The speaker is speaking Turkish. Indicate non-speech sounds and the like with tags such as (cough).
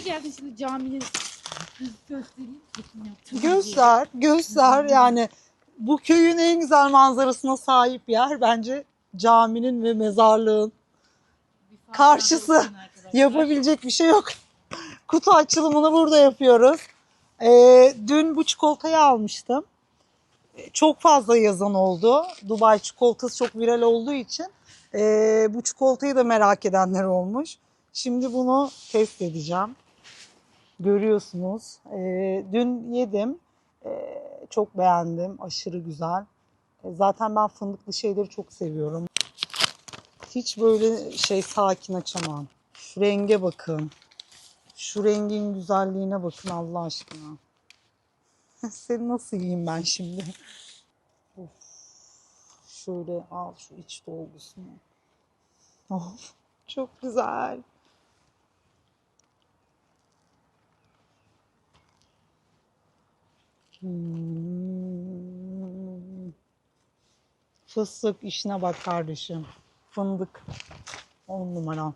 geldin şimdi camiye göstereyim? Göster, göster yani bu köyün en güzel manzarasına sahip yer bence caminin ve mezarlığın. Karşısı. Yapabilecek bir şey yok. (laughs) Kutu açılımını burada yapıyoruz. Ee, dün bu çikolatayı almıştım. Ee, Çok fazla yazan oldu. Dubai çikolatası çok viral olduğu için ee, bu çikolatayı da merak edenler olmuş. Şimdi bunu test edeceğim. Görüyorsunuz. Ee, dün yedim. Ee, çok beğendim. Aşırı güzel. Ee, zaten ben fındıklı şeyleri çok seviyorum. Hiç böyle şey sakin açamam. Şu renge bakın. Şu rengin güzelliğine bakın Allah aşkına. (laughs) Seni nasıl yiyeyim ben şimdi? Of. Şöyle al şu iç dolgusunu. Of, çok güzel. Fıstık işine bak kardeşim. Fındık. On numara.